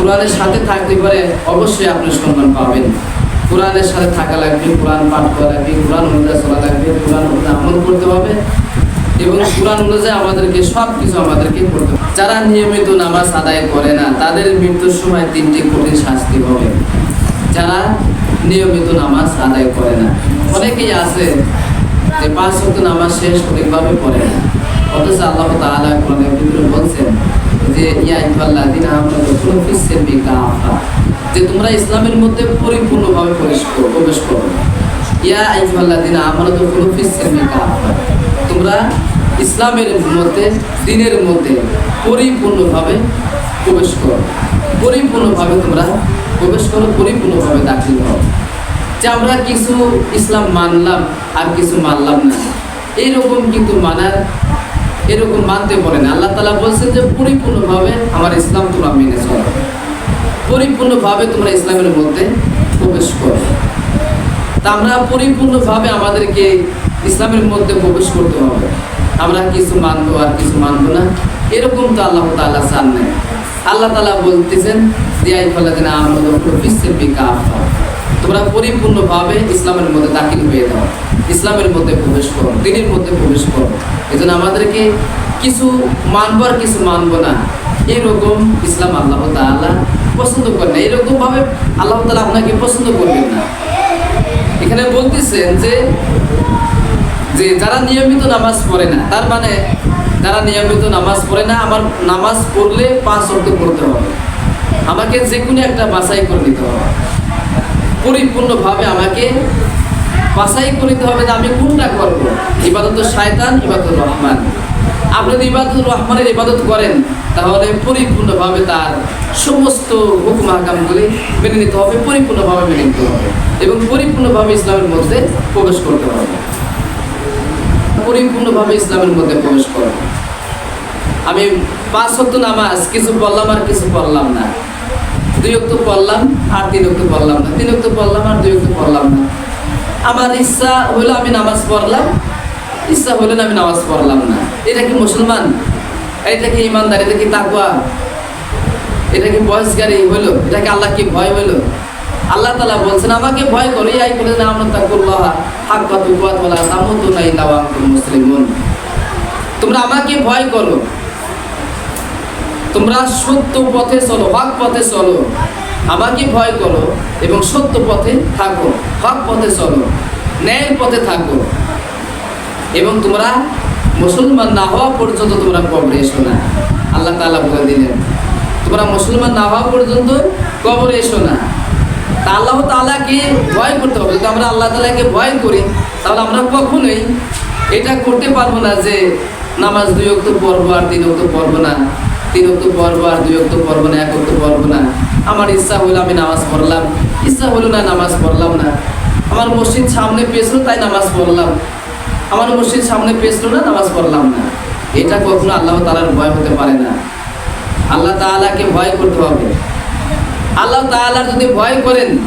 কোরআনের সাথে থাকতে পারে অবশ্যই আপনি সম্মান পাবেন। কোরআনের সাথে থাকা লাগবে, কোরআন পাঠ করা লাগবে, কোরআন অনুযায়ী চলা লাগবে, কোরআন অনুযায়ী আমল করতে হবে এবং কোরআন অনুযায়ী আমাদেরকে সব কিছু আমাদেরকে করতে হবে। যারা নিয়মিত নামাজ আদায় করে না, তাদের মৃত্যুর সময় তিনটি কঠিন শাস্তি হবে। যারা নিয়মিত নামাজ আদায় করে না, অনেকেই আছে যে পাঁচ ওয়াক্ত নামাজ শেষ সঠিকভাবে পড়ে না। অথচ আল্লাহ ভিতরে বলছেন যে, ইয়া ফিস-সিলমি যে, তোমরা ইসলামের মধ্যে পরিপূর্ণভাবে প্রবেশ করো প্রবেশ করো ইয়া কুনু তোমরা ইসলামের মধ্যে, দিনের মধ্যে পরিপূর্ণভাবে প্রবেশ করো। পরিপূর্ণভাবে তোমরা প্রবেশ করো, পরিপূর্ণভাবে দাখিল হও। যে, আমরা কিছু ইসলাম মানলাম আর কিছু মানলাম না এইরকম কিন্তু মানার এরকম মানতে পারে না। আল্লাহ তালা বলছেন যে, পরিপূর্ণভাবে আমার ইসলাম তোমরা মেনে চলো। পরিপূর্ণভাবে তোমরা ইসলামের মধ্যে প্রবেশ করো। তা আমরা পরিপূর্ণভাবে আমাদেরকে ইসলামের মধ্যে প্রবেশ করতে হবে। আমরা কিছু মানবো আর কিছু মানবো না। এরকম তো আল্লাহ তাল্লাহ চান নেই। আল্লাহ তালা বলতেছেন দিয়াই ফলে দিন আমাদের বিশ্বের বিকাশ তোমরা পরিপূর্ণভাবে ইসলামের মধ্যে দাখিল হয়ে যাও। ইসলামের মধ্যে প্রবেশ করো, দিনের মধ্যে প্রবেশ করো। এই জন্য আমাদেরকে কিছু মানবো আর কিছু মানব না। এরকম ইসলাম আল্লাহ তাআলা পছন্দ করেন না। এরকমভাবে আল্লাহ তালা আপনাকে পছন্দ করবেন না। এখানে বলতেছেন যে যে যারা নিয়মিত নামাজ পড়ে না, তার মানে যারা নিয়মিত নামাজ পড়ে না, আমার নামাজ পড়লে পাঁচ অর্থ পড়তে হবে। আমাকে যে কোনো একটা বাছাই করে নিতে হবে। পরিপূর্ণভাবে আমাকে বাছাই করে নিতে হবে যে আমি কোনটা করব। ইবাদত শায়তান, ইবাদত রহমান। আপনি যদি ইবাদত রহমানের ইবাদত করেন, তাহলে পরিপূর্ণভাবে তার সমস্ত হুকুম হাকামগুলি মেনে নিতে হবে, পরিপূর্ণভাবে মেনে নিতে হবে এবং পরিপূর্ণভাবে ইসলামের মধ্যে প্রবেশ করতে হবে। পরিপূর্ণভাবে ইসলামের মধ্যে প্রবেশ করব আমি পাঁচ শক্ত নামাজ, কিছু পড়লাম আর কিছু পড়লাম না। দুই অক্ত পড়লাম আর তিন অক্ত পড়লাম না। তিন অক্ত পড়লাম আর দুই অক্ত পড়লাম না। আমার ইচ্ছা হলো আমি নামাজ পড়লাম। ইচ্ছা হলো না আমি নামাজ পড়লাম না। এটা কি মুসলমান? এটা কি ইমানদার? এটা কি তাকুয়া এটা কি বয়সগারি হইল এটা কি আল্লাহ কি ভয় হইল আল্লাহ তালা বলছেন, আমাকে ভয় করো। এই করে না আমরা তাকুল্লাহ হাক বা তুকুয়াত বলা তামুতু নাই লাওয়াকুম মুসলিমুন। তোমরা আমাকে ভয় করো। তোমরা সত্য পথে চলো, হক পথে চলো। আমাকে ভয় করো এবং সত্য পথে থাকো। হক পথে চলো ন্যায়ের পথে থাকো। এবং তোমরা মুসলমান না হওয়া পর্যন্ত তোমরা কবরে এসো না। আল্লাহ তাআলা বলে দিলেন, তোমরা মুসলমান না হওয়া পর্যন্ত কবরে এসো না। তা আল্লাহ তাআলাকে ভয় করতে হবে। যদি আমরা আল্লাহ তালাকে ভয় করি, তাহলে আমরা কখনোই এটা করতে পারব না যে নামাজ দুই অক্ত পড়ব আর তিন অক্ত পড়ব না। তিন অক্ত পড়ব আর দুই অক্ত পর্ব না, এক অক্ত পড়ব না। আমার ইচ্ছা হলো আমি নামাজ পড়লাম। ইচ্ছা হলো না নামাজ পড়লাম না। আমার মসজিদ সামনে পেছলো তাই নামাজ পড়লাম। আমার মসজিদ সামনে পেছলো না, নামাজ পড়লাম না। এটা কখনো আল্লাহ তালার ভয় হতে পারে না। আল্লাহ তাআলাকে ভয় করতে হবে। আল্লাহ তাআলার যদি ভয় করেন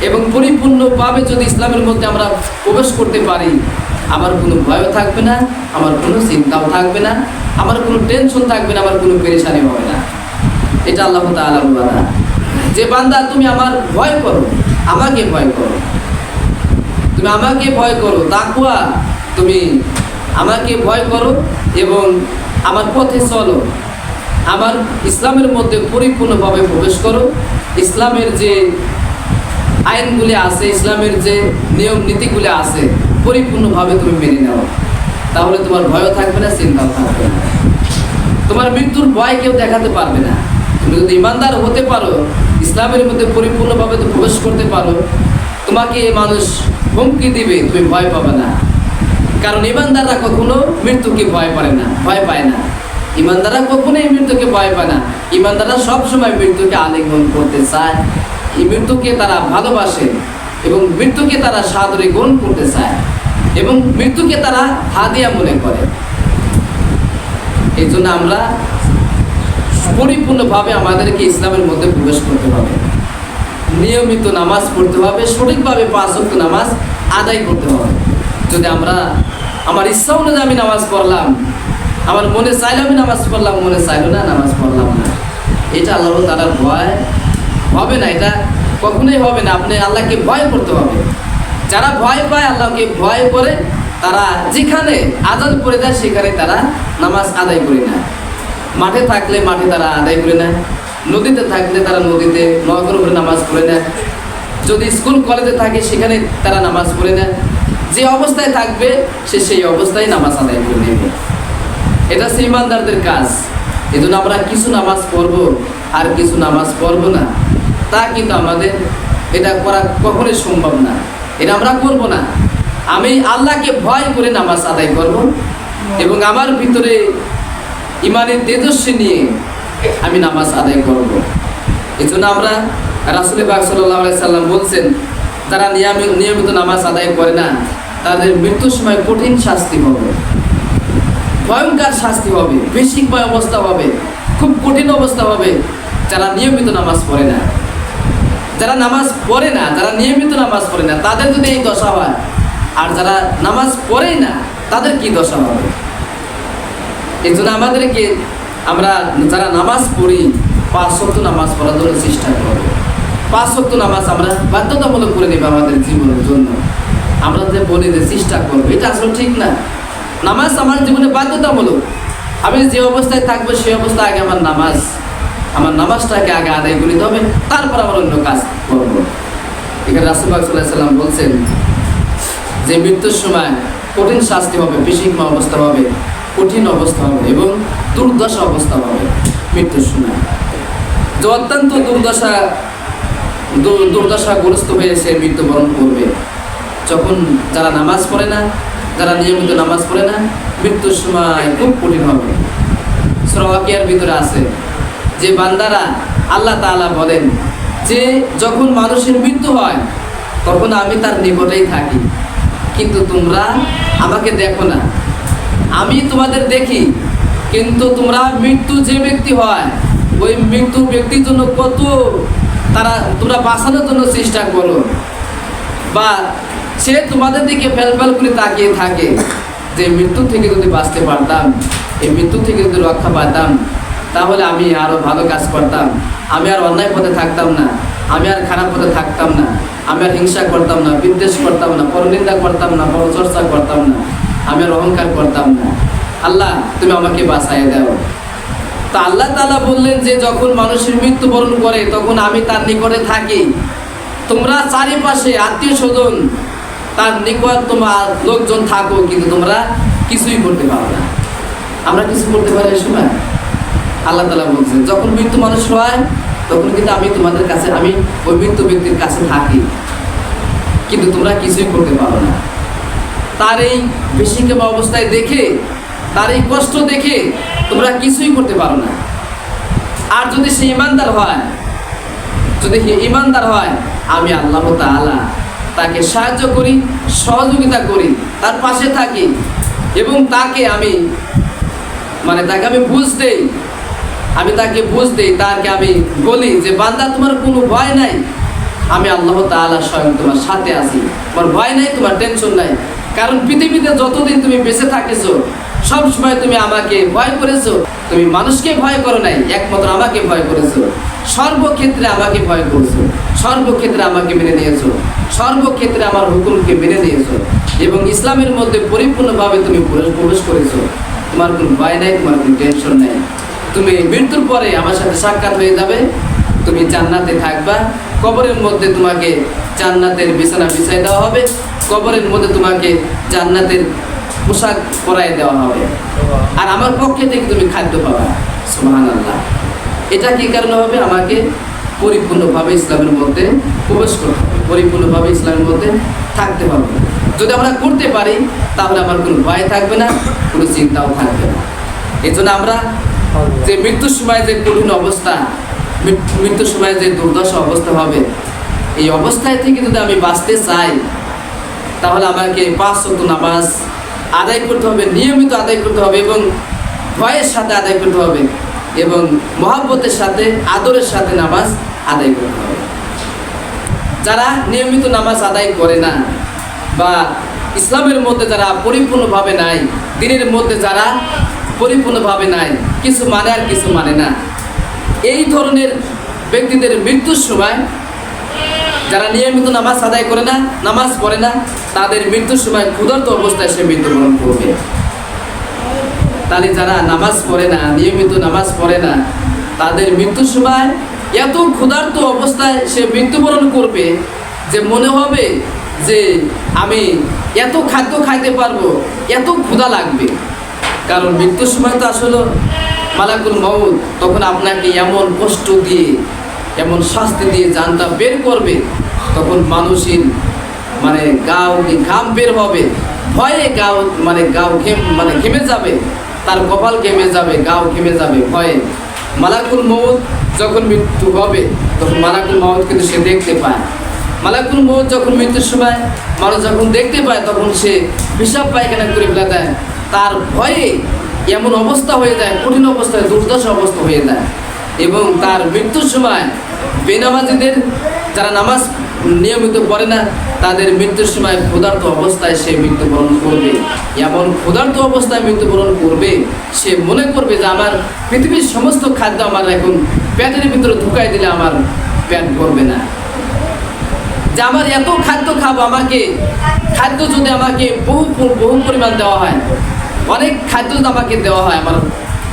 এবং পরিপূর্ণভাবে যদি ইসলামের মধ্যে আমরা প্রবেশ করতে পারি, আমার কোনো ভয়ও থাকবে না, আমার কোনো চিন্তাও থাকবে না, আমার কোনো টেনশন থাকবে না, আমার কোনো পেরেশানি হবে না। এটা আল্লাহ তাআলা বলা যে বান্দা তুমি আমার ভয় করো, আমাকে ভয় করো। তুমি আমাকে ভয় করো, তাকুয়া। তুমি আমাকে ভয় করো এবং আমার পথে চলো। আমার ইসলামের মধ্যে পরিপূর্ণভাবে প্রবেশ করো। ইসলামের যে আইনগুলি আছে, ইসলামের যে নিয়ম নীতিগুলি আছে, পরিপূর্ণভাবে তুমি মেনে নাও। তাহলে তোমার ভয়ও থাকবে না, চিন্তাও থাকবে না। তোমার মৃত্যুর ভয় কেউ দেখাতে পারবে না। তুমি যদি ইমানদার হতে পারো ইসলামের মধ্যে পরিপূর্ণভাবে তো প্রবেশ করতে পারো, তোমাকে মানুষ হুমকি দিবে, তুমি ভয় পাবে না। কারণ ইমানদাররা কখনো মৃত্যুকে ভয় পায় না, ভয় পায় না। ইমানদাররা কখনোই মৃত্যুকে ভয় পায় না। ইমানদাররা সবসময় মৃত্যুকে আলিঙ্গন করতে চায়। এই মৃত্যুকে তারা ভালোবাসে এবং মৃত্যুকে তারা সাদরে গ্রহণ করতে চায় এবং মৃত্যুকে তারা হাদিয়া মনে করে। এই জন্য আমরা পরিপূর্ণভাবে আমাদেরকে ইসলামের মধ্যে প্রবেশ করতে হবে। নিয়মিত নামাজ পড়তে হবে, সঠিকভাবে পাঁচ ওয়াক্ত নামাজ আদায় করতে হবে। যদি আমরা, আমার ইচ্ছা অনুযায়ী আমি নামাজ পড়লাম, আমার মনে চাইলে আমি নামাজ পড়লাম, মনে চাইলো না নামাজ পড়লাম না। এটা আল্লাহ তালার ভয়। হবে না এটা? কখনোই হবে না। আপনি আল্লাহকে ভয় করতে হবে। যারা ভয় পায়, আল্লাহকে ভয় করে, তারা যেখানে আজাদ করে দেয়, সেখানে তারা নামাজ আদায় করে নেয়। মাঠে থাকলে মাঠে তারা আদায় করে নেয়, নদীতে থাকলে তারা নদীতে নগর করে নামাজ পড়ে নেয়। যদি স্কুল, কলেজে থাকে সেখানে তারা নামাজ পড়ে নেয়। যে অবস্থায় থাকবে, সে সেই অবস্থায় নামাজ আদায় করে নেবে। এটা হচ্ছে ইমানদারদের কাজ। জন্য আমরা কিছু নামাজ পড়ব আর কিছু নামাজ পড়ব না। তা কিন্তু আমাদের এটা করা কখনোই সম্ভব না। এটা আমরা করব না। আমি আল্লাহকে ভয় করে নামাজ আদায় করব এবং আমার ভিতরে ইমানের তেজস্বী নিয়ে আমি নামাজ আদায় করব। এই জন্য আমরা রাসুল বাগ সাল্লাম বলছেন তারা নিয়মিত নিয়মিত নামাজ আদায় করে না, তাদের মৃত্যুর সময় কঠিন শাস্তি হবে। ভয়ঙ্কর শাস্তি হবে বেশিকময় অবস্থা হবে, খুব কঠিন অবস্থা হবে যারা নিয়মিত নামাজ পড়ে না। যারা নামাজ পড়ে না, যারা নিয়মিত নামাজ পড়ে না, তাদের যদি এই দশা হয়, আর যারা নামাজ পড়েই না, তাদের কি দশা হবে? এই জন্য আমাদেরকে আমরা যারা নামাজ পড়ি, পাঁচ শক্ত নামাজ পড়ার জন্য চেষ্টা করব। পাঁচ শক্ত নামাজ আমরা বাধ্যতামূলক করে নেব আমাদের জীবনের জন্য। আমরা যে বলি যে চেষ্টা করব, এটা আসলে ঠিক না। নামাজ আমার জীবনে বাধ্যতামূলক। আমি যে অবস্থায় থাকব, সেই অবস্থায় আগে আমার নামাজ, আমার নামাজটাকে আগে আদায় করিতে হবে, তারপর আমার অন্য কাজ করব। এখানে রাসুবাগ সাল্লাম বলছেন যে মৃত্যুর সময় কঠিন শাস্তি হবে বিশিকমা অবস্থা হবে। কঠিন অবস্থা হবে এবং দুর্দশা অবস্থা হবে মৃত্যুর সময়। যে অত্যন্ত দুর্দশা দুর্দশাগ্রস্ত হয়ে সে মৃত্যুবরণ করবে। যখন যারা নামাজ পড়ে না, যারা নিয়মিত নামাজ পড়ে না, মৃত্যুর সময় খুব কঠিন হবে। শ্রবাকিয়ার ভিতরে আছে যে বান্দারা আল্লাহ তাআলা বলেন যে যখন মানুষের মৃত্যু হয়, তখন আমি তার নিকটেই থাকি। কিন্তু তোমরা আমাকে দেখো না। আমি তোমাদের দেখি, কিন্তু তোমরা মৃত্যু যে ব্যক্তি হয়, ওই মৃত্যু ব্যক্তির জন্য কত তারা, তোমরা বাঁচানোর জন্য চেষ্টা করো। বা সে তোমাদের দিকে ফেলফেল করে তাকিয়ে থাকে যে মৃত্যু থেকে যদি বাঁচতে পারতাম, এই মৃত্যু থেকে যদি রক্ষা পাতাম তাহলে আমি আরও ভালো কাজ করতাম। আমি আর অন্যায় পথে থাকতাম না, আমি আর খারাপ পথে থাকতাম না, আমি আর হিংসা করতাম না, বিদ্বেষ করতাম না, পরনিন্দা করতাম না, পরচর্চা করতাম না। আমি আর অহংকার করতাম না। আল্লাহ, তুমি আমাকে বাঁচাই দাও। তা আল্লাহ তালা বললেন যে, যখন মানুষের মৃত্যুবরণ করে, তখন আমি তার নিকটে থাকি। তোমরা চারিপাশে আত্মীয় স্বজন তার নিকট তোমার লোকজন থাকো, কিন্তু তোমরা কিছুই করতে পারো না। আমরা কিছু করতে পারি এই সময়? আল্লাহ তালা বলছেন, যখন মৃত্যু মানুষ হয়, তখন কিন্তু আমি তোমাদের কাছে, আমি ওই মৃত্যু ব্যক্তির কাছে থাকি। কিন্তু তোমরা কিছুই করতে পারো না। তার এই বেশিকেমা অবস্থায় দেখে তার এই কষ্ট দেখে তোমরা কিছুই করতে পারো না। আর যদি সে ইমানদার হয়, যদি সে ইমানদার হয়, আমি আল্লাহ তাআলা তাকে সাহায্য করি, সহযোগিতা করি, তার পাশে থাকি এবং তাকে আমি মানে তাকে আমি বুঝ দেই, আমি তাকে বুঝ দেই তাকে আমি বলি যে, বান্দা, তোমার কোনো ভয় নাই। আমি আল্লাহ তাআলা স্বয়ং তোমার সাথে আছি। তোমার ভয় নাই, তোমার টেনশন নাই। কারণ পৃথিবীতে যতদিন তুমি বেঁচে থাকেছো, সব সময় তুমি আমাকে ভয় করেছ। তুমি মানুষকে ভয় করো নাই, একমাত্র আমাকে ভয় করেছ। সর্বক্ষেত্রে আমাকে ভয় করেছ, সর্বক্ষেত্রে আমাকে মেনে নিয়েছো, সর্বক্ষেত্রে আমার হুকুমকে মেনে নিয়েছো এবং ইসলামের মধ্যে পরিপূর্ণভাবে তুমি প্রবেশ করেছ। তোমার কোনো ভয় নাই, তোমার কোনো টেনশন নাই। তুমি মৃত্যুর পরে আমার সাথে সাক্ষাৎ হয়ে যাবে। তুমি জান্নাতে থাকবা। কবরের মধ্যে তোমাকে জান্নাতের বিছানা বিছাই দেওয়া হবে। কবরের মধ্যে তোমাকে জান্নাতের পোশাক পরাই দেওয়া হবে। আর আমার পক্ষে থেকে তুমি খাদ্য পাবা। সুবহান আল্লাহ এটা কি কারণে হবে? আমাকে পরিপূর্ণভাবে ইসলামের মধ্যে প্রবেশ করতে হবে। পরিপূর্ণভাবে ইসলামের মধ্যে থাকতে হবে। যদি আমরা করতে পারি, তাহলে আমার কোনো ভয় থাকবে না, কোনো চিন্তাও থাকবে না। এই জন্য আমরা যে মৃত্যুর সময় যে কঠিন অবস্থা মৃত্যুর সময় যে দুর্দশা অবস্থা হবে, এই অবস্থায় থেকে যদি আমি বাঁচতে চাই তাহলে আমাকে পাঁচ শত নামাজ আদায় করতে হবে, নিয়মিত আদায় করতে হবে এবং ভয়ের সাথে আদায় করতে হবে এবং মহাব্বতের সাথে, আদরের সাথে নামাজ আদায় করতে হবে। যারা নিয়মিত নামাজ আদায় করে না বা ইসলামের মধ্যে যারা পরিপূর্ণভাবে নাই, দিনের মধ্যে যারা পরিপূর্ণভাবে নাই, কিছু মানে আর কিছু মানে না। এই ধরনের ব্যক্তিদের মৃত্যুর সময় যারা নিয়মিত নামাজ আদায় করে না, নামাজ পড়ে না তাদের মৃত্যুর সময় ক্ষুধার্ত অবস্থায় সে মৃত্যুবরণ করবে। তাহলে যারা নামাজ পড়ে না, নিয়মিত নামাজ পড়ে না, তাদের মৃত্যুর সময় এত ক্ষুধার্ত অবস্থায় সে মৃত্যুবরণ করবে যে মনে হবে যে আমি এত খাদ্য খাইতে পারব, এত ক্ষুধা লাগবে। কারণ মৃত্যুর সময় তো আসলে মালাকুল মৌত তখন আপনাকে এমন কষ্ট দিয়ে, এমন শাস্তি দিয়ে জানটা বের করবে, তখন মানুষের মানে গাও ঘাম বের হবে, ভয়ে গাও মানে গাও ঘেম মানে ঘেমে যাবে, তার কপাল ঘেমে যাবে, গাও ঘেমে যাবে, ভয়ে। মালাকুল মৌত যখন মৃত্যু হবে, তখন মালাকুল মৌত কিন্তু সে দেখতে পায়। মালাকুল মৌত যখন মৃত্যুর সময় মানুষ যখন দেখতে পায়, তখন সে হিসাব পায়খানা করে ফেলে দেয়। তার ভয়ে এমন অবস্থা হয়ে যায়, কঠিন অবস্থায়, দুর্দশা অবস্থা হয়ে যায়। এবং তার মৃত্যুর সময় বেনামাজিদের যারা নামাজ নিয়মিত পড়ে না তাদের মৃত্যুর সময় ক্ষুধার্ত অবস্থায় সে মৃত্যুবরণ করবে। এমন ক্ষুধার্ত অবস্থায় মৃত্যুবরণ করবে, সে মনে করবে যে আমার পৃথিবীর সমস্ত খাদ্য আমার এখন পেটের ভিতরে ঢুকাই দিলে আমার পেট ভরবে না। যে আমার এত খাদ্য খাব, আমাকে খাদ্য যদি আমাকে বহু বহু পরিমাণ দেওয়া হয়, অনেক খাদ্য যদি আমাকে দেওয়া হয়, আমার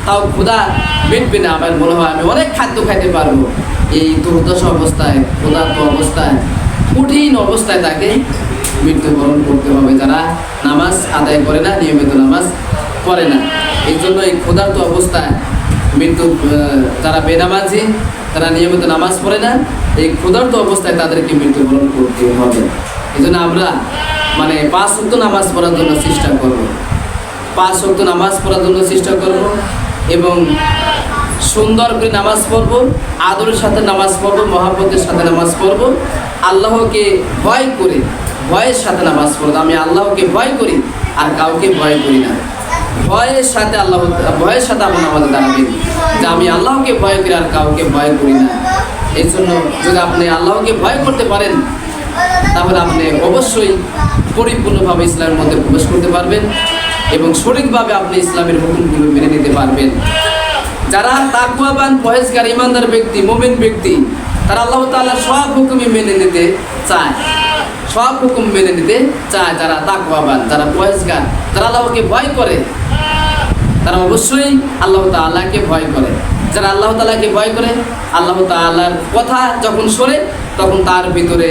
তাও ক্ষুধা মিটবে না। আমার মনে হয় আমি অনেক খাদ্য খাইতে পারব। এই দুর্দশা অবস্থায়, ক্ষুধার্ত অবস্থায়, কঠিন অবস্থায় তাকে মৃত্যুবরণ করতে হবে। যারা নামাজ আদায় করে না, নিয়মিত নামাজ পড়ে না। এই জন্য এই ক্ষুধার্ত অবস্থায় মৃত্যু যারা বেনামাজি, তারা নিয়মিত নামাজ পড়ে না, এই ক্ষুধার্ত অবস্থায় তাদেরকে মৃত্যুবরণ করতে হবে। এই জন্য আমরা মানে পাঁচ শক্ত নামাজ পড়ার জন্য চেষ্টা করব। পাঁচ শক্ত নামাজ পড়ার জন্য চেষ্টা করব এবং সুন্দর করে নামাজ পড়ব, আদরের সাথে নামাজ পড়ব, মহাব্বতের সাথে নামাজ পড়ব। আল্লাহকে ভয় করে, ভয়ের সাথে নামাজ পড়ব। আমি আল্লাহকে ভয় করি আর কাউকে ভয় করি না। ভয়ের সাথে আল্লাহ, ভয়ের সাথে আমার নামাজে দাঁড়াবেন যে আমি আল্লাহকে ভয় করি আর কাউকে ভয় করি না। এই জন্য যদি আপনি আল্লাহকে ভয় করতে পারেন, তাহলে আপনি অবশ্যই পরিপূর্ণভাবে ইসলামের মধ্যে প্রবেশ করতে পারবেন এবং সঠিকভাবে আপনি ইসলামের হুকুমগুলো মেনে নিতে পারবেন। যারা তাকুয়াবান পহেজগার ইমানদার ব্যক্তি, মোমেন ব্যক্তি, তারা আল্লাহ তাআলার সব হুকুমই মেনে নিতে চায়। সব হুকুম মেনে নিতে চায় যারা তাকুয়াবান যারা পহেজগার তারা আল্লাহকে ভয় করে। তারা অবশ্যই আল্লাহ তাআলাকে ভয় করে। যারা আল্লাহ তাআলাকে ভয় করে, আল্লাহ তাআলার কথা যখন শোনে, তখন তার ভিতরে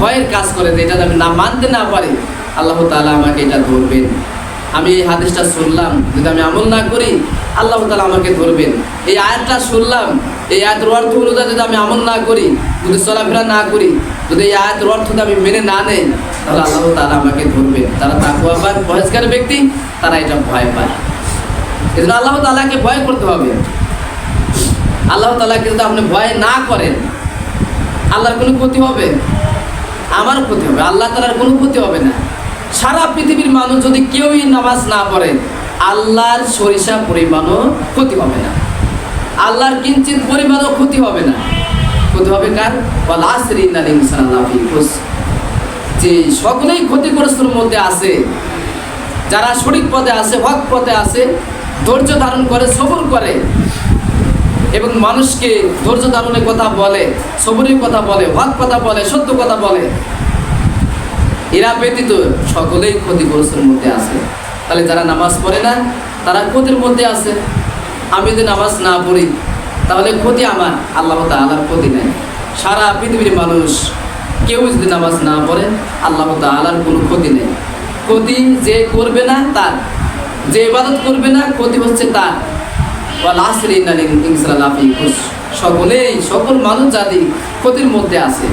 ভয়ের কাজ করে যে এটা আমি না মানতে না পারি। আল্লাহ তাআলা আমাকে এটা ধরবেন। আমি এই হাদিসটা শুনলাম, যদি আমি আমল না করি, আল্লাহ তালা আমাকে ধরবেন। এই আয়াতটা শুনলাম, এই আয়াতের অর্থ অনুযায়ী যদি আমি আমল না করি, যদি চলাফেরা না করি, যদি এই আয়াতের অর্থ যদি আমি মেনে না নেই, তাহলে আল্লাহ তাআলা আমাকে ধরবেন। তারা তাকুয়াবান পহেজগার ব্যক্তি, তারা এটা ভয় পায়। এজন্য আল্লাহ তালাকে ভয় করতে হবে। আল্লাহ তাআলাকে যদি আপনি ভয় না করেন, আল্লাহর কোনো ক্ষতি হবে? আমার ক্ষতি হবে। আল্লাহ তাআলার কোনো ক্ষতি হবে না। সারা পৃথিবীর মানুষ যদি কেউই নামাজ না পড়ে, আল্লাহর সরিষা পরিমাণও ক্ষতি হবে না। আল্লাহর কিঞ্চিত পরিমাণও ক্ষতি হবে না। ক্ষতি হবে কার? ইনসানা লাফি যে সকলেই ক্ষতিগ্রস্তর মধ্যে আছে, যারা সঠিক পথে আছে, হক পথে আছে, ধৈর্য ধারণ করে, সবর করে, এবং মানুষকে ধৈর্য ধারণের কথা বলে, সবরের কথা বলে, হক কথা বলে, সত্য কথা বলে এরা ব্যতীত সকলেই ক্ষতিগ্রস্তের মধ্যে আছে। তাহলে যারা নামাজ পড়ে না, তারা ক্ষতির মধ্যে আছে। আমি যদি নামাজ না পড়ি, তাহলে ক্ষতি আমার, আল্লাহ তাআলার ক্ষতি নেই। সারা পৃথিবীর মানুষ কেউ যদি নামাজ না পড়ে, আল্লাহ তাআলার কোনো ক্ষতি নেই। ক্ষতি যে করবে না, তার। যে ইবাদত করবে না, ক্ষতি হচ্ছে তার। সকলেই, সকল মানুষ জাতি ক্ষতির মধ্যে আছে।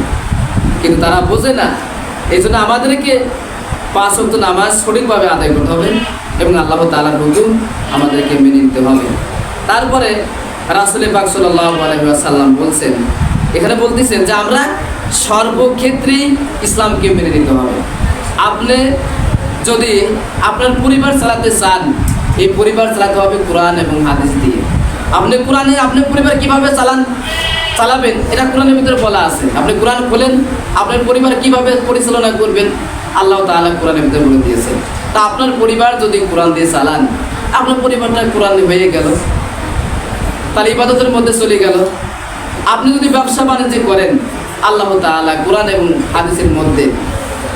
কিন্তু তারা বোঝে না এই জন্য আমাদেরকে পাঁচ অক্ট নামাজ সঠিকভাবে আদায় করতে হবে এবং আল্লাহ তালার হুকুম আমাদেরকে মেনে নিতে হবে। তারপরে রাসুল পাক সাল্লাহ বলছেন, এখানে বলতেছেন যে আমরা সর্বক্ষেত্রেই ইসলামকে মেনে নিতে হবে। আপনি যদি আপনার পরিবার চালাতে চান, এই পরিবার চালাতে হবে কোরআন এবং হাদিস দিয়ে। আপনি কোরআনে আপনি পরিবার কীভাবে চালান, চালাবেন, এটা কোরআনের ভিতরে বলা আছে। আপনি কোরআন খোলেন আপনার পরিবার কীভাবে পরিচালনা করবেন, আল্লাহ তাআলা কোরআনের ভিতরে বলে দিয়েছেন। তা আপনার পরিবার যদি কোরআন দিয়ে চালান, আপনার পরিবারটা কোরআন হয়ে গেল। তাহলে ইবাদতের মধ্যে চলে গেল। আপনি যদি ব্যবসা বাণিজ্য করেন, আল্লাহ তাআলা কোরআন এবং হাদিসের মধ্যে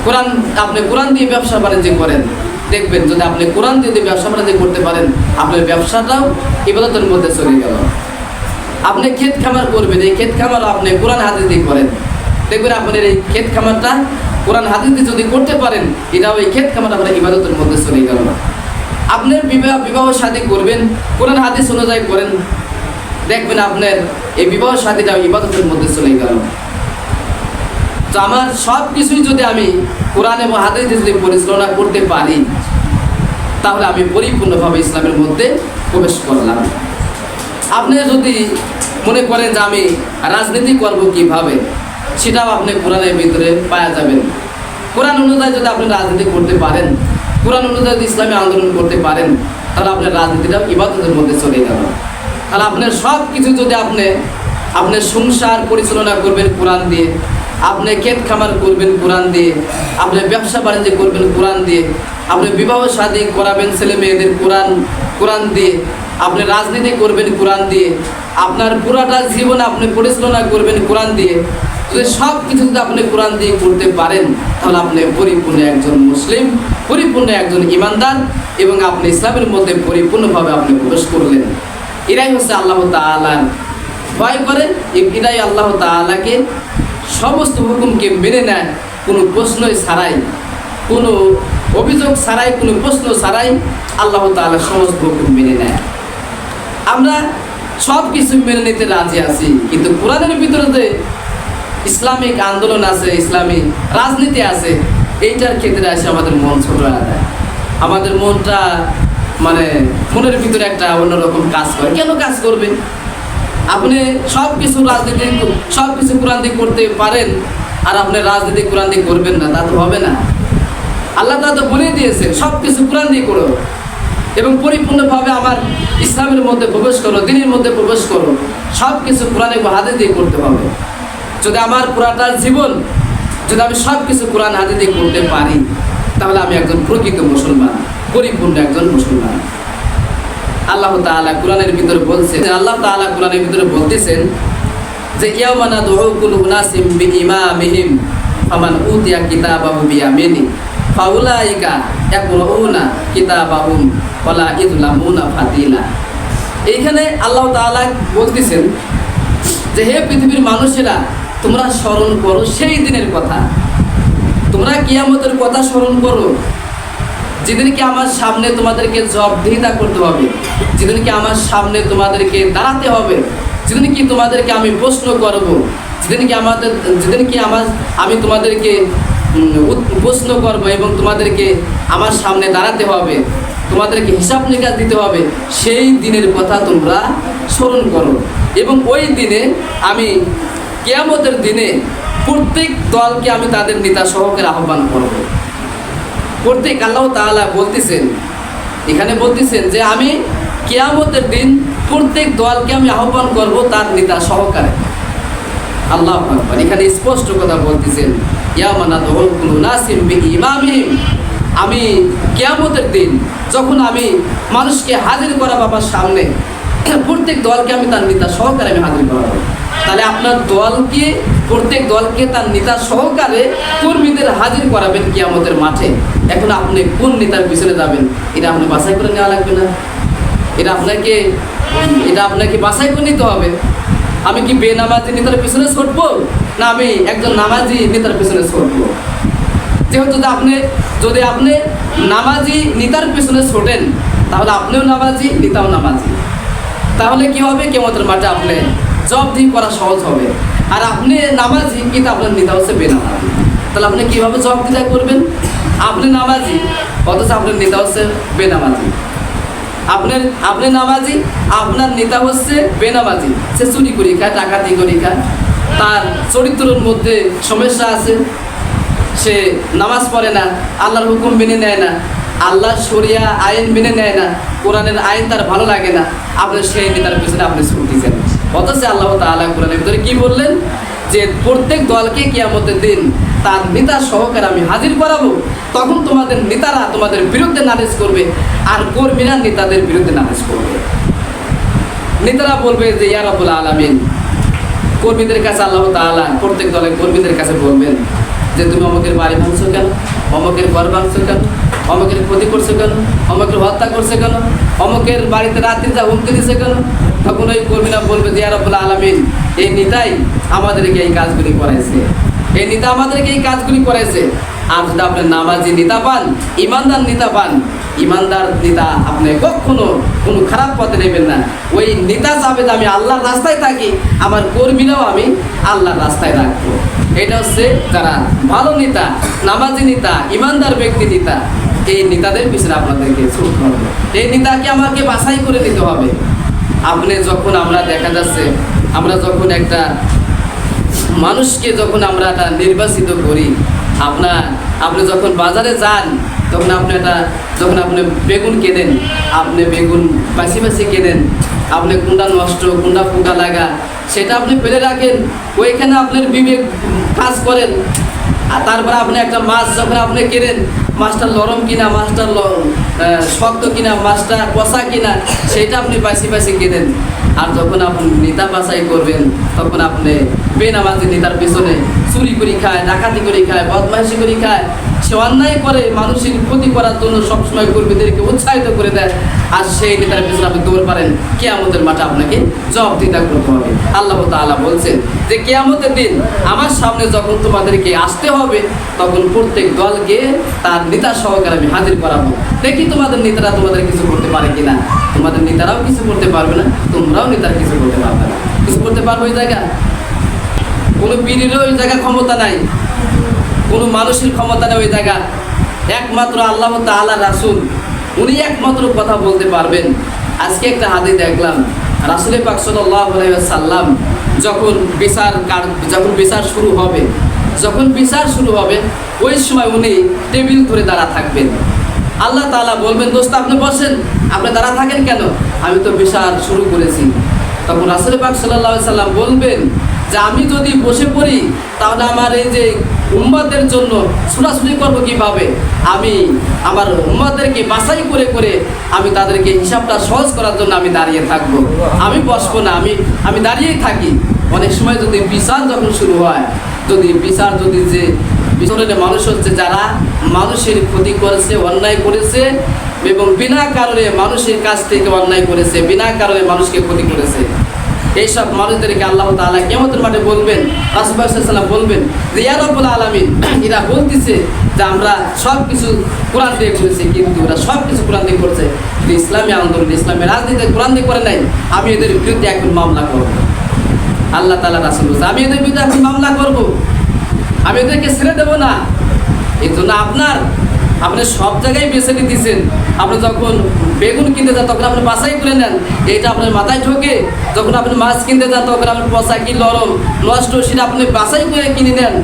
কোরআন, আপনি কোরআন দিয়ে ব্যবসা বাণিজ্য করেন। দেখবেন যদি আপনি কোরআন দিয়ে যদি ব্যবসা বাণিজ্য করতে পারেন, আপনার ব্যবসাটাও ইবাদতের মধ্যে চলে গেল। আপনি ক্ষেত খামার করবেন, এই ক্ষেত খামার আপনি কোরআন হাদিস দিয়ে করেন। দেখবেন আপনার এই ক্ষেত খামারটা কোরআন হাদিস দিয়ে যদি করতে পারেন, এটাও এই ক্ষেত খামার আপনার ইবাদতের মধ্যে চলে গেল। আপনার বিবাহ বিবাহ শাদী করবেন, কোরআন হাদিস অনুযায়ী করেন। দেখবেন আপনার এই বিবাহ শাদীটা ইবাদতের মধ্যে চলে গেল। তো আমার সব কিছুই যদি আমি কোরআন এবং হাদিস যদি পরিচালনা করতে পারি, তাহলে আমি পরিপূর্ণভাবে ইসলামের মধ্যে প্রবেশ করলাম। আপনি যদি মনে করেন যে আমি রাজনীতি করব কীভাবে, সেটাও আপনি কোরআনের ভিতরে পাওয়া যাবেন। কোরআন অনুযায়ী যদি আপনি রাজনীতি করতে পারেন, কোরআন অনুযায়ী যদি ইসলামী আন্দোলন করতে পারেন, তাহলে আপনার রাজনীতিটা ইবাদতের মধ্যে চলে গেল তাহলে আপনার সব কিছু যদি আপনি, আপনার সংসার পরিচালনা করবেন কোরআন দিয়ে আপনি ক্ষেত খামার করবেন কোরআন দিয়ে, আপনি ব্যবসা বাণিজ্য করবেন কোরআন দিয়ে, আপনি বিবাহ শাদী করাবেন ছেলে মেয়েদের কোরআন কোরআন দিয়ে, আপনি রাজনীতি করবেন কোরআন দিয়ে, আপনার পুরাটা জীবন আপনি পরিচালনা করবেন কোরআন দিয়ে, যদি সব কিছু যদি আপনি কোরআন দিয়ে করতে পারেন, তাহলে আপনি পরিপূর্ণ একজন মুসলিম, পরিপূর্ণ একজন ইমানদার এবং আপনি ইসলামের মধ্যে পরিপূর্ণভাবে আপনি প্রবেশ করলেন। এরাই হচ্ছে আল্লাহ তালার ভয় করে এরাই আল্লাহ তালাকে সমস্ত হুকুমকে মেনে নেয় কোনো প্রশ্নই ছাড়াই, কোনো অভিযোগ ছাড়াই, কোনো প্রশ্ন ছাড়াই আল্লাহ তাআলা সমস্ত হুকুম মেনে নেয় আমরা সব কিছু মেনে নিতে রাজি আছি, কিন্তু কোরআনের ভিতরে যে ইসলামিক আন্দোলন আছে, ইসলামিক রাজনীতি আছে, এইটার ক্ষেত্রে আসে আমাদের মন ছোট আমাদের মনটা মানে মনের ভিতরে একটা অন্যরকম কাজ করে। কেন কাজ করবে? আপনি সব কিছু রাজনীতি সব কিছু কোরআন দিয়ে করতে পারেন, আর আপনি রাজনীতি কোরআন দিয়ে করবেন না, তা তো হবে না। আল্লাহ তা তো বলে দিয়েছে সব কিছু কোরআন দিয়ে করো। এবং পরিপূর্ণভাবে আমার ইসলামের মধ্যে প্রবেশ করো, দিনের মধ্যে প্রবেশ করো। সব কিছু কোরআন হাতে দিয়ে করতে হবে। যদি আমার পুরাটার জীবন, যদি আমি সব কিছু কোরআন হাতে দিয়ে করতে পারি, তাহলে আমি একজন প্রকৃত মুসলমান, পরিপূর্ণ একজন মুসলমান। আল্লাহ তাআলা কোরআনের ভিতরে বলছেন, আল্লাহ তাআলা কোরআনের ভিতরে বলতেছেন যে ইয়ামানা দুহুকুল উনাসিম বিইমামিহিম ফামান উতিয়া কিতাবাহু বিয়ামিনি, ফাউলাইকা ইয়াকরাউনা কিতাবাহুম ওয়ালা ইযলামুনা ফাতিলা। এইখানে আল্লাহ তাআলা বলতেছেন যে, হে পৃথিবীর মানুষেরা, তোমরা স্মরণ করো সেই দিনের কথা। তোমরা কিয়ামতের কথা স্মরণ করো যেদিন কি আমার সামনে তোমাদেরকে জবাবদিহিতা করতে হবে, যেদিন কি আমার সামনে তোমাদেরকে দাঁড়াতে হবে, যেদিন কি তোমাদেরকে আমি প্রশ্ন করব, যেদিন কি আমাদের, যেদিন কি আমার, আমি তোমাদেরকে প্রশ্ন করব এবং তোমাদেরকে আমার সামনে দাঁড়াতে হবে, তোমাদেরকে হিসাব নিকাশ দিতে হবে, সেই দিনের কথা তোমরা স্মরণ করো। এবং ওই দিনে আমি কেয়ামতের দিনে প্রত্যেক দলকে আমি তাদের নেতা সহকের আহ্বান করব। প্রত্যেক আল্লাহ তাআলা বলতেছেন, এখানে বলতেছেন যে আমি কেয়ামতের দিন প্রত্যেক দলকে আমি আহ্বান করব তার নেতা সহকারে। আল্লাহ এখানে স্পষ্ট কথা বলতেছেন ইয়ামানা দহলকুল নাসিম বি ইমামিহিম। আমি কেয়ামতের দিন যখন আমি মানুষকে হাজির করা বাবার সামনে, প্রত্যেক দলকে আমি তার নেতা সহকারে আমি হাজির করাবো। তাহলে আপনার দলকে, প্রত্যেক দলকে তার নেতা সহকারে কর্মীদের হাজির করাবেন কিয়ামতের মাঠে। এখন আপনি কোন নেতার পিছনে যাবেন, এটা আপনি বাছাই করে নেওয়া লাগবে না। এটা আপনাকে এটা আপনাকে বাছাই করে নিতে হবে। আমি কি বেনামাজি নেতার পিছনে ছুটবো, না আমি একজন নামাজি নেতার পিছনে ছুটবো? যেহেতু আপনি, যদি আপনি নামাজি নেতার পিছনে ছোটেন, তাহলে আপনিও নামাজি, নেতাও নামাজি। তাহলে কি হবে? কেমতের মাঠে আপনি জবাবদি করা সহজ হবে। আর আপনি নামাজি কিন্তু আপনার নেতা হচ্ছে বেনামাজি। তাহলে আপনি কীভাবে জবাবদিটা করবেন? আপনি নামাজি, অথচ আপনার নেতা হচ্ছে বেনামাজি। আপনার, আপনি নামাজি, আপনার নেতা হচ্ছে বেনামাজি। সে চুরি করি খায়, ডাকাতি করি খায়। তার চরিত্রের মধ্যে সমস্যা আছে। সে নামাজ পড়ে না, আল্লাহর হুকুম মেনে নেয় না আল্লাহ শরিয়া আইন মেনে নেয় না, কোরআনের আইন তার ভালো লাগে না। আপনি সেই নেতার পিছনে আপনি ছুটতেছেন অথচ আল্লাহ তাআলা কোরআনের ভিতরে কি বললেন? যে প্রত্যেক দলকে কিয়ামতের দিন তার নেতা সহকারে আমি হাজির করাবো। তখন তোমাদের নেতারা তোমাদের বিরুদ্ধে নালিশ করবে আর কর্মীরা নেতাদের বিরুদ্ধে নালিশ করবে। নেতারা বলবে যে, ইয়া রব্বুল আলামিন। কর্মীদের কাছে আল্লাহ তাআলা, প্রত্যেক দলের কর্মীদের কাছে বলবেন যে, তুমি অমুকের বাড়ি ভাঙছো কেন? অমুকের ঘর ভাঙছো কেন? অমুকের ক্ষতি করছ কেন? অমুকের হত্যা করছে কেন? অমুকের বাড়িতে রাত্রি যা হুমকি দিছে কেন? তখন ওই কর্মীরা বলবে যে রব্বুল আলামিন, এই নেতাই আমাদেরকে এই কাজগুলি করাইছে। এই নেতা আমাদেরকে এই কাজগুলি করেছে আর যদি আপনি নামাজি নেতা পান, ইমানদার নেতা পান, ইমানদার নেতা আপনি কখনো কোনো খারাপ পথে নেবেন না। ওই নেতা চাবে যে, আমি আল্লাহর রাস্তায় থাকি, আমার কর্মীরাও আমি আল্লাহর রাস্তায় রাখব এটা হচ্ছে যারা ভালো নেতা, নামাজি নেতা, ইমানদার ব্যক্তি নেতা, এই নেতাদের পিছনে আপনাদেরকে ছুটতে হবে। এই নেতাকে আমাকে বাছাই করে নিতে হবে। আপনি যখন আমরা দেখা যাচ্ছে, আমরা যখন একটা মানুষকে যখন আমরা এটা নির্বাচিত করি আপনার আপনি যখন বাজারে যান, তখন আপনি একটা, যখন আপনি বেগুন কেনেন, আপনি বেগুন বাছি বাছি কেনেন, আপনি কোনটা নষ্ট কোনটা পোকা লাগা, সেটা আপনি ফেলে রাখেন, ওইখানে আপনার বিবেক কাজ করেন। আর তারপরে আপনি একটা মাছ যখন আপনি কেনেন, মাছটা নরম কিনা, মাছটা শক্ত কিনা মাছটা পশা কিনা সেটা আপনি বাসি বাসি কেনেন আর যখন আপনি নেতা বাছাই করবেন, তখন আপনি বেনামাজি নেতার পেছনে চুরি করে খায়, ডাকাতি করে খায়, বদমাইশি করে খায়। সে অন্যায় করে, মানুষের ক্ষতি করার জন্য সবসময় কর্মীদেরকে উৎসাহিত করে দেয়। আর সেই নেতার পিছনে আপনি দৌড় পারেন কেয়ামতের মাঠে আপনাকে জবাবদিহিতা করতে হবে। আল্লাহ তাআলা বলছেন যে, কেয়ামতের দিন আমার সামনে যখন তোমাদেরকে আসতে হবে, তখন প্রত্যেক দলকে তার নেতা সহকারে আমি হাজির করাবো। দেখি তোমাদের নেতারা তোমাদের কিছু করতে পারে কিনা? তোমাদের নেতারাও কিছু করতে পারবে না, তোমরাও নেতার কিছু করতে পারবে না। কিছু করতে পারবে ওই জায়গা কোনো পীরেরও ওই জায়গা ক্ষমতা নাই। কোনো মানুষের ক্ষমতা নেই ওই জায়গা একমাত্র আল্লাহ তাআলা রাসূল, উনি একমাত্র কথা বলতে পারবেন। আজকে একটা হাতে দেখলাম রাসুলের পাক সাল্লাল্লাহু আলাইহি সাল্লাম যখন বিচার যখন বিচার শুরু হবে, যখন বিচার শুরু হবে, ওই সময় উনি টেবিল ধরে দাঁড়া থাকবেন। আল্লাহ তাআলা বলবেন, দোস্ত, আপনি বসেন। আপনি দাঁড়া থাকেন কেন? আমি তো বিচার শুরু করেছি। তখন রাসুল পাক সাল্লাম বলবেন যে, আমি যদি বসে পড়ি, তাহলে আমার এই যে উম্মাদের জন্য ছোটাছুটি করব কীভাবে? আমি আমার উম্মাদেরকে বাছাই করে করে আমি তাদেরকে হিসাবটা সহজ করার জন্য আমি দাঁড়িয়ে থাকব। আমি বসবো না, আমি আমি দাঁড়িয়েই থাকি। অনেক সময় যদি বিচার যখন শুরু হয়, যদি বিচার, যদি যে বিচারের মানুষ হচ্ছে, যারা মানুষের ক্ষতি করেছে, অন্যায় করেছে এবং বিনা কারণে মানুষের কাছ থেকে অন্যায় করেছে, বিনা কারণে মানুষকে ক্ষতি করেছে। এইসব মানুষদেরকে আল্লাহ তাআলা কেমন মাঠে বলবেন রাসুল্লাহাম বলবেন যে ইয়া রব্বুল আলামিন এরা বলতেছে যে আমরা সব কিছু কোরআন দিয়ে করেছি, কিন্তু ওরা সব কিছু কোরআন দিয়ে করছে। কিন্তু ইসলামী আন্দোলন, ইসলামী রাজনীতি কোরআন দিয়ে করে নাই। আমি এদের বিরুদ্ধে এখন মামলা করব। আল্লাহ তালা রাসুল আমি এদের বিরুদ্ধে এখন মামলা করব। আমি এদেরকে ছেড়ে দেবো না। এই জন্য আপনার আপনি সব জায়গায় বেছে নিতেছেন আপনি যখন বেগুন কিনতে যান, তখন আপনি বাসাই করে নেন। এইটা আপনার মাথায় ঢোকে। যখন আপনি মাছ কিনতে যান, তখন আপনি পচা কি লরম নষ্ট, সেটা আপনি বাসাই করে কিনে নেন।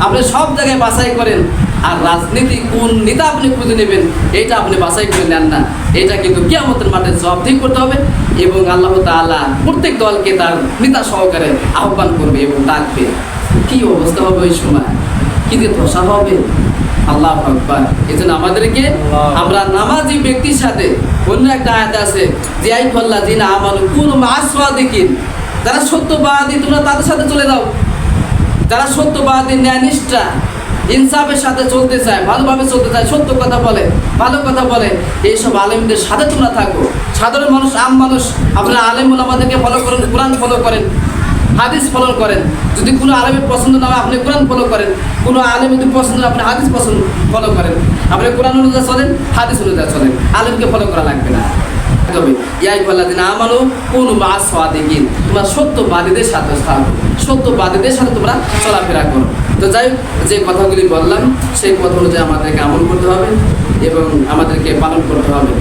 আপনি সব জায়গায় বাছাই করেন। আর রাজনীতি কোন নেতা আপনি খুঁজে নেবেন, এইটা আপনি বাছাই করে নেন না। এটা কিন্তু কিয়ামতের মাঠে জবাবদিহি করতে হবে এবং আল্লাহ তাআলা প্রত্যেক দলকে তার নেতা সহকারে আহ্বান করবে এবং ডাকবে। কি অবস্থা হবে ওই সময়? কি যে দশা হবে? আল্লাহ আকবার। এই জন্য আমাদেরকে আমরা নামাজি ব্যক্তির সাথে অন্য একটা আয়াত আছে যে আই ফল্লা দিন আমানু কোন মাসওয়াদিকিন যারা সত্যবাদী তোমরা তাদের সাথে চলে যাও। যারা সত্যবাদী ন্যায়নিষ্ঠা ইনসাফের সাথে চলতে চায় ভালোভাবে চলতে চায় সত্য কথা বলে ভালো কথা বলে এইসব আলেমদের সাথে তোমরা থাকো। সাধারণ মানুষ আম মানুষ আপনারা আলেম আমাদেরকে ফলো করেন কোরআন ফলো করেন। হাদিস ফলো করেন। যদি কোনো আলেমের পছন্দ না হয়, আপনি কোরআন ফলো করেন। কোনো আলেম যদি পছন্দ না আপনি হাদিস পছন্দ ফলো করেন। আপনি কোরআন অনুযায়ী চলেন, হাদিস অনুযায়ী চলেন। আলেমকে ফলো করা লাগবে না। ইয়াই মাস তোমরা সত্যবাদীদের থাকো। সত্যবাদীদের সাথে তোমরা চলাফেরা করো। তো যাই যে কথাগুলি বললাম, সেই কথা অনুযায়ী আমাদেরকে আমল করতে হবে এবং আমাদেরকে পালন করতে হবে।